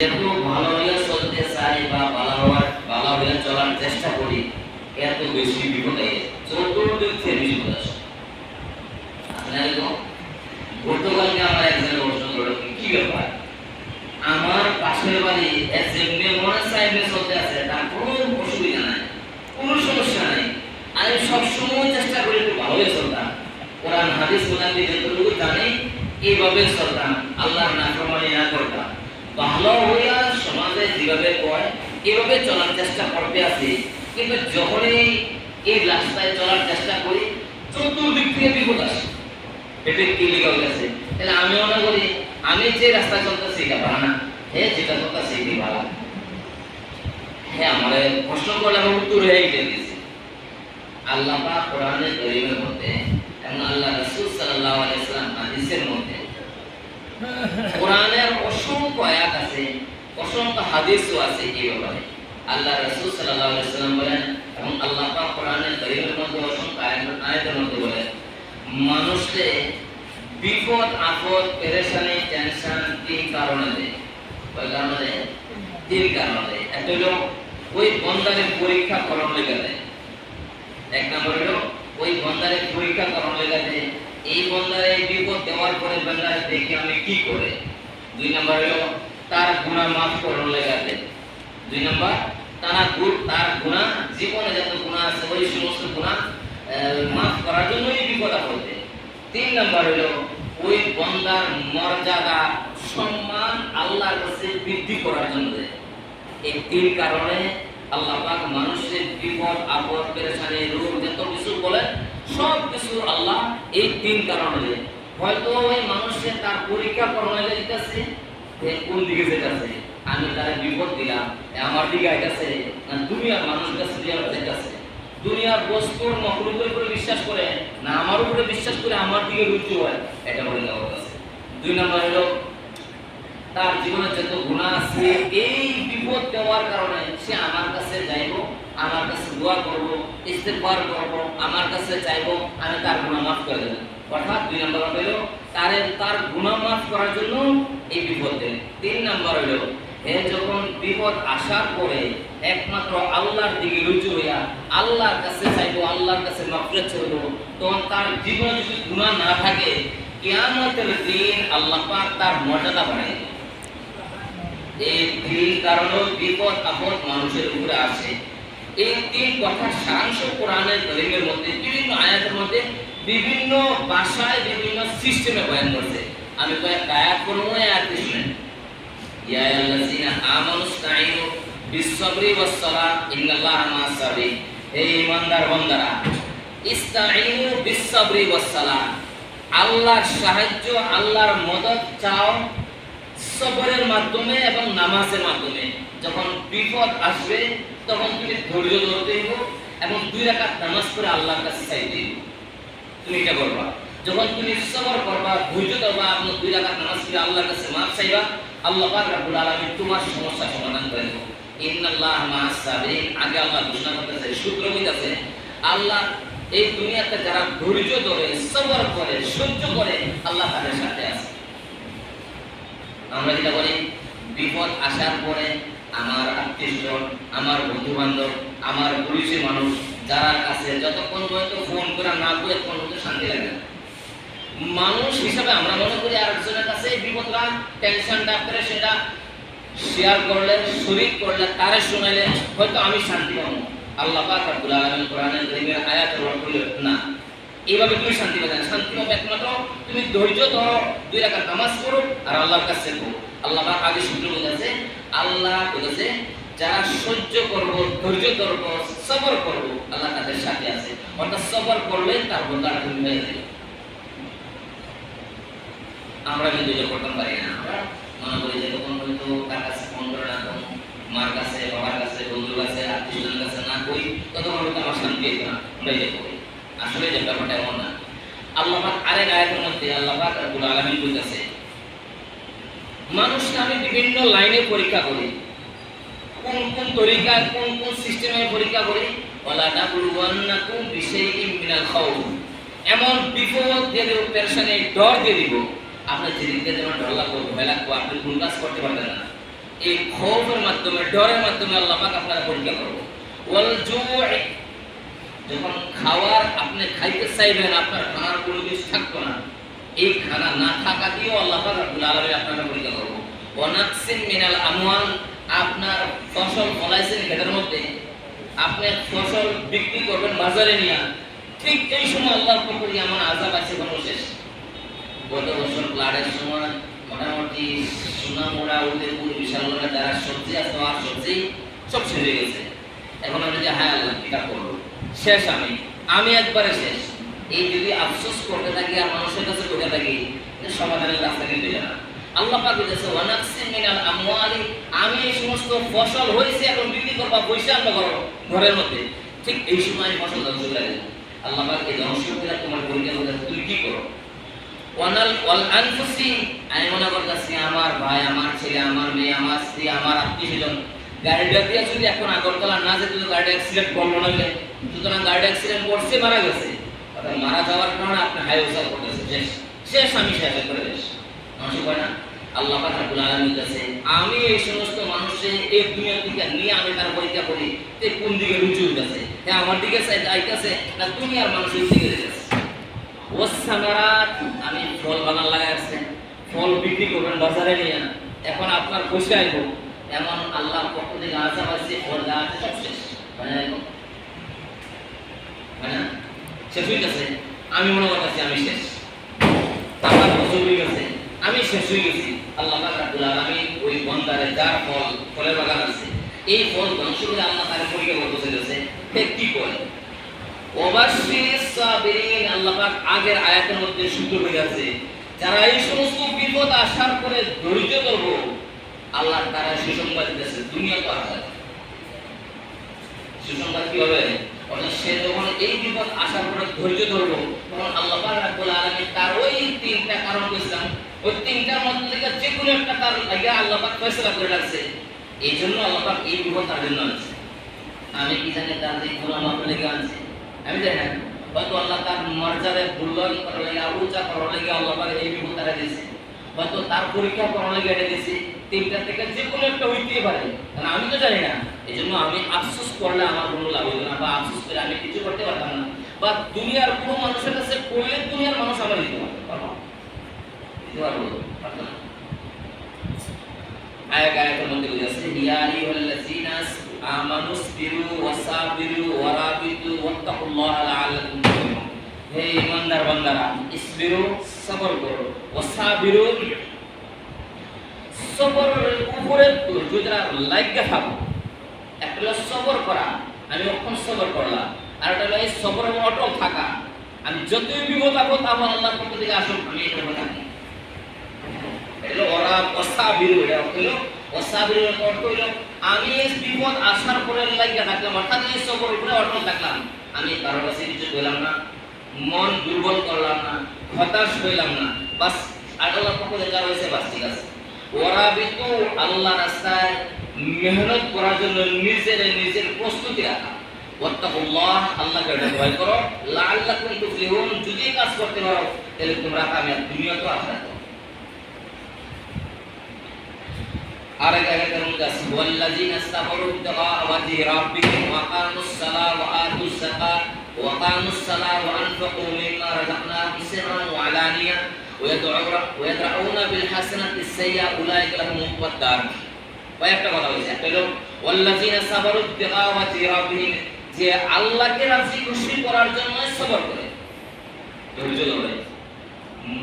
এত ভালো হয়ে চলতে চাই বা ভালো হওয়ার ভালো হয়ে চলার চেষ্টা করি, এত বেশি বিপদ চতুর্দিক থেকে বিপদ আসে আপনার গতকালকে আমার একজনের প্রশ্ন করল কি ব্যাপার? আমার পাশের বাড়ি যেমনি মনে সাহেবে চলতে আছে, তার কোনো অসুবিধা নাই, কোনো সমস্যা নাই। আমি সবসময় চেষ্টা করি একটু ভালো চলতাম কোরআন, হাদিস মোতাবেক যতটুকু জানি, এইভাবে চলতাম নাফরমানি না করতাম। ভালো হইয়া সমাজে যেভাবে কয়, এভাবে চলার চেষ্টা করতে আছি। কিন্তু যখনই এই রাস্তায় চলার চেষ্টা করি, চতুর্দিক থেকে বিপদ আসে। এটা তাহলে আমি মনে করি, আমি যে রাস্তা ভালো না। হে, যেটা ভালো। হ্যাঁ আমার প্রশ্ন করলে আমি উত্তর হয়ে দিয়েছি আল্লাহ কোরআনের কারীমের মধ্যে এবং আল্লাহ রাসূল সাল্লাল্লাহু আলাইহি সাল্লাম হাদিসের মধ্যে কোরআনের অসংখ্য আয়াত আছে, অসংখ্য হাদিসও আছে এই ব্যাপারে। আল্লাহ রাসূল সাল্লাল্লাহু আলাইহি সাল্লাম বলেন এবং আল্লাহ পাক কোরআনের কারীমের মধ্যে অসংখ্য আয়াত- আয়াতের মধ্যে বলেন, মানুষকে বিপদ, আপদ, পেরেশানি, টেনশন তিন কারণে দেয়। কয় কারণে দেয়? তিন কারণে দেয়। একটা হলো, ওই বন্দারের পরীক্ষা করার লেগে দেয়। এক নম্বর হলো, ওই বন্দারের পরীক্ষা করার লেগে দেয়। এই বন্দারে এই বিপদ দেওয়ার পরে বন্দারে দেখি আমি কি করে? দুই নম্বর হলো, তার গুণা মাফ করার লেগে দেয় দুই নম্বর, তারা গুণ তার গুণা জীবনে যত গুণা আছে, ওই সমস্ত গুণা মাফ করার জন্যই বিপদ আপদ তিন নম্বর হলো, ওই বন্দার মর্যাদা, সম্মান আল্লাহর কাছে বৃদ্ধি করার জন্য এই তিন কারণে আল্লাহ পাক মানুষের বিপদ, আপদ, পেরেশানি, রোগ, যত কিছু বলে সব কিছু আল্লাহ এই তিন কারণে হয়তো ওই মানুষের তার পরীক্ষা করানো যেতেছে যে কোন দিকে যেতেছে? আমি তার বিপদ দিলাম আমার দিকে আইতাছে দুনিয়ার মানুষ কাছে দিয়ে যেতেছে দুনিয়ার বস্তুর মখলুকের উপরে বিশ্বাস করে, না আমার উপরে বিশ্বাস করে আমার দিকে রুচি হয়, এটা বলে দেওয়া আছে দুই নম্বর হলো, তার জীবনে যত গুণা আছে, এই বিপদ দেওয়ার কারণে সে আমার কাছে যাইব আমার কাছে দোয়া করব, ইস্তেগফার করব, আমার কাছে চাইব, আমি তার গুনাহ মাফ করে দেব। অর্থাৎ দুই নম্বর হলো, তার তার গুনাহ মাফ করার জন্য এই বিপদ দেন। তিন নম্বর হলো এ যখন বিপদ আসার পরে একমাত্র আল্লাহর দিকে রুজু হইয়া আল্লাহর কাছে চাইব, আল্লাহর কাছে মাফরত চাইব, তখন তার জীবনে যদি গুনাহ না থাকে, কিয়ামতের দিন আল্লাহ পাক তার মর্যাদা বাড়ায় এই তিন কারণে বিপদ আপদ মানুষের উপরে আসে। এই তিন কথা সারাংশ কোরআনের কারিমের মধ্যে, বিভিন্ন আয়াতের মধ্যে, বিভিন্ন ভাষায় বিভিন্ন সিস্টেমে বয়ান করছে। আমি কয়েকটা আয়াত করব আয়াত শুনেন ইয়া আল্লাযিনা আমানু ইসতাঈনু বিস-সাবরি ওয়াস-সালাহ ইন্নাল্লাহা মা'আস-সাবিরিন হে ঈমানদার বান্দারা, ইসতাঈনু বিস-সাবরি ওয়াস-সালাহ আল্লাহর সাহায্য, আল্লাহর মদদ চাও সবরের মাধ্যমে এবং নামাজের মাধ্যমে। যখন বিপদ আসবে, তখন তুমি ধৈর্য ধরতে হইব এবং দুই রাকাত নামাজ পড়ে আল্লাহর কাছে চাইতে তুমি এটা করবা। যখন তুমি সবর করবা, ধৈর্য ধরবা এবং দুই রাকাত নামাজ পড়ে আল্লাহর কাছে মাফ চাইবা, আল্লাহ পাক রাব্বুল আলামিন তোমার সমস্যা সমাধান করে দেব। ইন্নাল্লাহ মা'আস সাবিরিন। আগে আল্লাহ ঘোষণা করতেছে, সূত্র কইতাছে আল্লাহ এই দুনিয়াতে যারা ধৈর্য ধরে, সবর করে, সহ্য করে, আল্লাহ তাদের সাথে আছে। আমরা যেটা বলি, বিপদ আসার পরে আমার আত্মীয় আমার বন্ধু বান্ধব আমার পরিচয় মানুষ, যারা কাছে যতক্ষণ পর্যন্ত ফোন করে না বলে তখন পর্যন্ত শান্তি লাগে মানুষ হিসাবে আমরা মনে করি আরেকজনের কাছে বিপদটা টেনশনটা প্রেশারটা শেয়ার করলে, শরীর করলে, তারে শোনাইলে, হয়তো আমি শান্তি পাবো আল্লাহ পাক রব্বুল আলামিন কোরআনের কারীমের আয়াতের অর্থ হলো, না, এইভাবে তুমি শান্তি পাবে শান্তি পাবে একমাত্র তুমি ধৈর্য ধরো, দুই রাকাত নামাজ পড়ো, আর আল্লাহর কাছে করো আল্লাহ পাক আগে সূত্র বলেছে আল্লাহ বলেছে, যারা সহ্য করব, ধৈর্য ধরব, সবর করব, আল্লাহ তাদের সাথে আছে। অর্থাৎ সবর করলে তার বন্ধাটা তুমি হয়ে যাবে আমরা কিন্তু করতে পারি না। আমরা মনে করি যে তখন হয়তো তার কাছে ফোন করে না তখন মার কাছে, বাবার কাছে, বন্ধুর কাছে আত্মীয়জনের কাছে না কই ততক্ষণ হয়তো আমার শান্তি হইতো না আমরা এটা করি। আসলে যে ব্যাপারটা এমন না। আল্লাহ আরেক আয়াতের মধ্যে আল্লাহ পাক রব্বুল আলামিন বলতেছে মানুষকে আমি বিভিন্ন লাইনে পরীক্ষা করি। কোন কোন তরিকা কোন কোন সিস্টেমে পরীক্ষা করি? এমন বিপদ দিয়ে দেব ডর দিয়ে দিব। আপনার যেমন ডর লাগবো, ভয় লাগবো, আপনি কোন কাজ করতে পারবেন না। এই খৌফের মাধ্যমে, ডরের মাধ্যমে আল্লাহ আপনারা পরীক্ষা করব যখন খাওয়ার আপনি খাইতে চাইবেন, আপনার খানার কোনো কিছু থাকতো না। এই খানা না থাকা দিয়েও আল্লাহ পাক আপনারা পরীক্ষা করব। মিনাল আপনার ফসল ফলাইছেন ক্ষেতের মধ্যে, আপনি ফসল বিক্রি করবেন বাজারে নিয়ে, ঠিক এই সময় থেকে এমন আজাব আছে কোনো শেষ? গত বছর সময় মোটামুটি উদয়পুর, বিশালগড়া, যারা সবজি আছে আর সবজি সব শেষ গেছে। এখন আমি যে হ্যাঁ আল্লাহ কিটা করব? শেষ আমি। আমি একবারে শেষ। এই যদি আফসোস করতে থাকি আর মানুষের কাছে করতে থাকি সমাধানের রাস্তা কিন্তু জানা আল্লাহ পাক বলেছে মিনাল আমওয়ালি আমি এই সমস্ত ফসল এখন বিক্রি করবা পয়সা আনবা ঘরের মধ্যে। ঠিক এই সময় ফসল আল্লাহ পাক এই তোমার কি করো? ওয়ানাল ওয়াল আনফুসি, আমি মনে করতেছি, আমার ভাই, আমার ছেলে, আমার মেয়ে, আমার স্ত্রী, আমার আত্মীয় স্বজন যদি এখন আগরতলা না যেত গাড়ি অ্যাক্সিডেন্ট করল না সুতরাং গাড়ি অ্যাক্সিডেন্ট করছে, মারা গেছে। অর্থাৎ মারা যাওয়ার কারণে আপনি হাই উসাল করতেছে শেষ। আমি শেষ করে শেষ মানুষ কয় না, আল্লাহ পাক রব্বুল কাছে আমি এই সমস্ত মানুষের এই দুনিয়া থেকে নিয়ে আমি তার পরীক্ষা করি তে কোন দিকে রুচি হইতাছে? হ্যাঁ আমার দিকে আইতাছে না দুনিয়ার মানুষের দিকে যাচ্ছে ওয়াসামারাত আমি ফল বাগান লাগাই আছে। ফল বিক্রি করবেন, বাজারে নিয়ে এখন আপনার খুশি আইব। এমন আল্লাহ পক্ষ থেকে আজাব আছে ফল যা আছে সব শেষ মানে একদম। মানে শেষ হয়ে গেছে আমি মনে করতেছি আমি শেষ। আমার হয়ে গেছে। আমি শেষ হয়ে গেছি। আল্লাহ রাব্বুল আলামিন ওই বন্দারে যার ফল, ফলের বাগান আছে, এই ফল ধ্বংস করে আল্লাহ তাকে পরীক্ষা করতে চলেছে। সে কি করে? আল্লাহ আছে, যারা এই সমস্ত বিপদ আসার পরে ধৈর্য আল্লাহ তারা সুসংবাদ দিতেছে সুসংবাদ কি হবে? সে যখন এই বিপদ আসার পরে ধৈর্য তখন আল্লাহ তার ওই তিনটা কারণ ওই তিনটার মধ্যে থেকে যে কোনো একটা তার ফয়সালা করে রাখছে এই জন্য আল্লাহ এই বিপদ তার জন্য আনছে। আমি কি জানি তার যে লেগে আনছে? আমি জানি হয়তো আল্লাহ তার মর্যাদায় মূল্যায়ন করার লাগে উঁচা করার লাগে আল্লাহ এই বিপদ তারা দিয়েছে। হয়তো তার পরীক্ষা করার লাগে এটা দিয়েছে, তিনটা থেকে যে কোনো একটা হইতেই পারে। কারণ আমি তো জানি না এই জন্য আমি আফসোস করলে আমার কোনো লাভ হইতো না, বা আফসোস করে আমি কিছু করতে পারতাম না। বা দুনিয়ার কোনো মানুষের কাছে করলে দুনিয়ার মানুষ আমার দিতে পারবে দিতে পারব, পারতো আয়াত, আয়াতের মধ্যে বলেছে ইয়া আইয়ুহাল্লাযীনা আমানু সবিরু ওয়াসাবিরু ওয়ারাবিতু ওয়াত্তাকুল্লাহা লাআল্লাকুম তুফলিহুন হে ইমানদার বান্দারা, ইসবিরু সবর করো। ওয়াসাবিরু সবরের উপরে ধৈর্যরা লাগা থাকো, একটা হলো সবর করা, আমি অক্ষণ সবর করলাম। আর একটা হলো এই সবর এবং অটল থাকা। আমি যতই বিপদ আপদ আমার আল্লাহর পক্ষ থেকে আসুন আমি এটা এলো ওরা অসাবিরু অর্থ হলো অসাবিরু অর্থ হলো আমি এই বিপদ আসার পরে লাগিয়ে থাকলাম, অর্থাৎ এই সবর উপরে অটল থাকলাম। আমি কারও কাছে কিছু বললাম না। মন দুর্বল করলাম না, হতাশ হইলাম না। বাস আল্লাহ পক্ষ থেকে হয়েছে, বাস, ঠিক আছে। ওরা বিতু আল্লাহ রাস্তায় মেহনত করার জন্য নিজের নিজের প্রস্তুতি রাখা। ওয়াত্তাকুল্লাহ, আল্লাহকে ভয় করো। যদি কাজ করতে পারো, তাহলে তোমরা দুনিয়া তো আখিরাত। আয়াতের মধ্যে আছে ওয়া কামুস সালাহ ওয়া আনফাকু মিম্মা রাযাকনাহুম সিররান ওয়া আলানিয়া ويدرؤون بالحسنة السيئة أولئك لهم عقبى الدار কয়েকটা কথা বলছে একটা হলো ওয়াল্লাযীনা সাবারু ইবতিগা ওয়াজহি রাব্বিহিম যে আল্লাহকে রাজি খুশি করার জন্য সবর করে ধৈর্য ধরে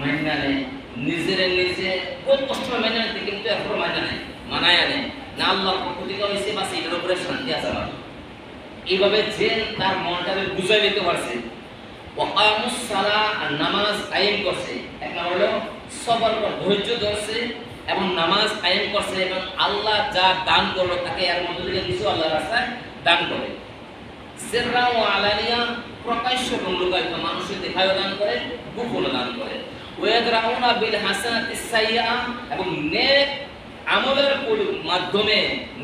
মাইনা নেয় নিজের নিজে খুব কষ্ট মেনে নিতে কিন্তু এখনো মাইনা নেয় মানায় আনে না আল্লাহ পক্ষ থেকে হয়েছে বা সেটার উপরে শান্তি আছে আমার এইভাবে যে তার মনটাকে বুঝাই নিতে পারছে ওয়াকামুস সালা নামাজ কায়েম করছে। এক নম্বর হলো কর ধৈর্য ধরছে এবং নামাজ কায়েম করছে এবং আল্লাহ যা দান করল তাকে এর মধ্যে থেকে কিছু আল্লাহ রাস্তায় দান করে। সিররা ও আলানিয়া প্রকাশ্য এবং লুকায়িত মানুষের দেখায়ও দান করে, গোপনও দান করে। ওয়াদরাউনা বিল হাসানাতিস সাইয়্যা এবং নেক আমলের মাধ্যমে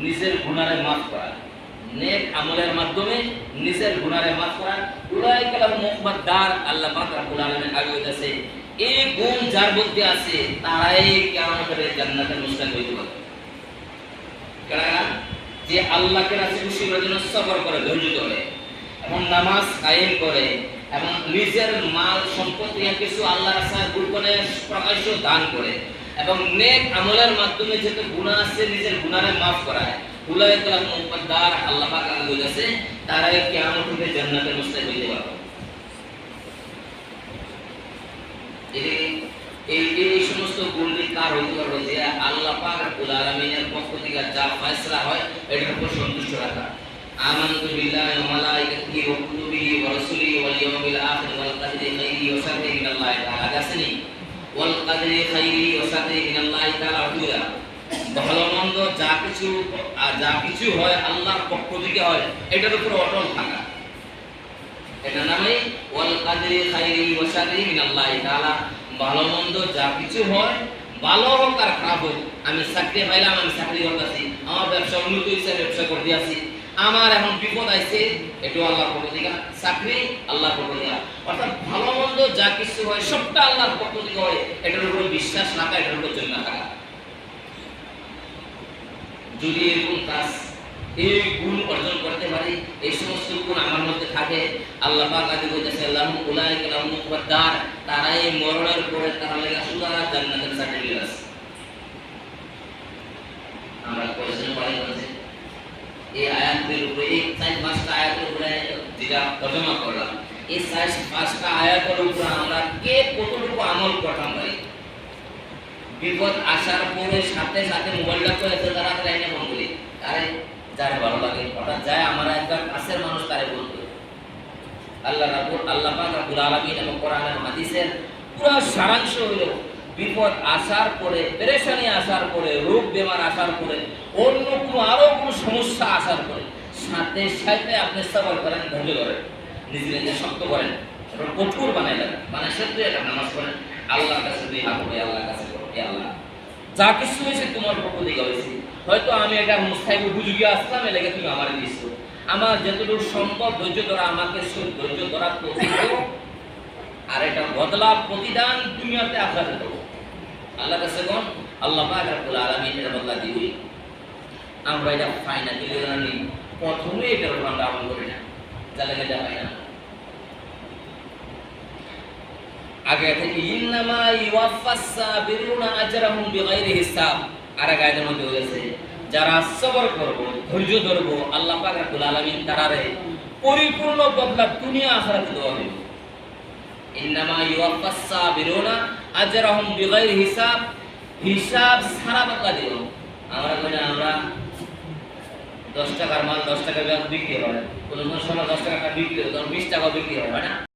নিজের গুনারে মাফ করা। নেক আমলের মাধ্যমে নিজের গুনারে মাফ লাহুম মুকবাদ দার, আল্লাহ পাক রব্বুল আলামিন আগে হইতাছে এই গুণ যার মধ্যে আছে, তারাই জান্নাতের হইতে পারে। যে আল্লাহকে খুশি করার জন্য করে, ধৈর্য ধরে, এবং নামাজ কায়েম করে, এবং নিজের মাল, সম্পত্তি কিছু আল্লাহ প্রকাশ্য দান করে, এবং নেক আমলের মাধ্যমে যেহেতু গুনাহ আছে, নিজের গুণারে মাফ করায় উলাই কালাম মুকদ্দার আল্লাহ পাক আগে বলেছে, তারাই কিয়ামত থেকে জান্নাতের মুস্তাহিক হইতে পারবে। এই এই সমস্ত গুণটি কার হইতে পারবে যে আল্লাহ পাক রব্বুল আলামিনের পক্ষ থেকে যা ফয়সালা হয়, এটার উপর সন্তুষ্ট রাখা। আমানতু বিল্লাহি ওয়া মালাইকাতিহি ওয়া কুতুবিহি ওয়া রাসূলিহি ওয়াল ইয়াউমিল আখির ওয়াল কদরি খাইরিহি ওয়া শাররিহি মিনাল্লাহি তাআলা। আসেনি ওয়াল কদরি খাইরিহি ওয়া শাররিহি মিনাল্লাহি তাআলা ভালো মন্দ যা কিছু যা কিছু হয় আল্লাহর পক্ষ থেকে হয়, এটার উপর অটল থাকা। এটা নামে ওয়াল কাদরি খাইরি ওয়া শাররি মিনাল্লাহি তাআলা ভালো মন্দ যা কিছু হয়, ভালো হোক আর খারাপ হোক, আমি চাকরি পাইলাম, আমি চাকরি করতেছি, আমার ব্যবসা হয়েছে ব্যবসা আমার এখন বিপদ আইছে, এটা আল্লাহর পক্ষ থেকে, চাকরি আল্লাহর পক্ষ থেকে। অর্থাৎ ভালো মন্দ যা কিছু হয়, সবটা আল্লাহর পক্ষ থেকে হয়, এটার উপর বিশ্বাস রাখা, এটার উপর চলে থাকা। যদি এরকম কাজ এই গুণ অর্জন করতে পারি, এই সমস্ত গুণ আমার মধ্যে থাকে। আল্লাহ বলতেছে উলাই কালাম মুকদ্দার তারা এই মরণের পরে তারা লাগা সুদারা জান্নাতের সার্টিফিকেট আমরা পড়াই এই আয়াতের উপরে, এই পাঁচটা আয়াতের উপরে যেটা তর্জমা করলাম এই চার পাঁচটা আয়াতের উপরে আমরা কে কতটুকু আমল করতাম পারি বিপদ আসার পরে সাথে সাথে মোবাইলটা করে এসে তারা লাইনে ফোন করি আরে, যারে ভালো লাগে, হঠাৎ যায়, আমার একবার কাছের মানুষ তারে বলতো আল্লাহ রাবুল আল্লাহ পাক রাব্বুল আলামিন এবং কোরআনের হাদিসের পুরো সারাংশ হলো বিপদ আসার পরে, পেরেশানি আসার পরে, রোগ বেমার আসার পরে, অন্য কোনো, আরও কোনো সমস্যা আসার পরে, সাথে সাথে আপনি সবর করেন, ধৈর্য ধরেন, নিজে নিজে শক্ত করেন কঠোর বানাই দেন। মানে সত্যি এটা নামাজ করেন আল্লাহর কাছে দুই হাত আল্লাহর কাছে করো যা কিছু হয়েছে তোমার পক্ষ থেকে হয়েছে। হয়তো আমি এটা মুস্তাহিব আসলাম তুমি আমার আমার যতটুকু সম্ভব ধৈর্য ধরা, আমাকে ধৈর্য ধরা আর এটা বদলা প্রতিদান দুনিয়াতে আখরাতে দেবো। আল্লাহ কাছে কোন? আল্লাহ পাক রব্বুল আলামিন এর বদলা দিবি আমরা এটা জানি প্রথমে এটার আমরা আমল করি না। তাহলে এটা আগে থেকে হিসাব। হবে। হিসাব সারা আমরা দশ টাকার মাল দশ টাকা বিক্রি হয়। কোনো কোনো দশ টাকা বিক্রি বিশ টাকা বিক্রি হয় না?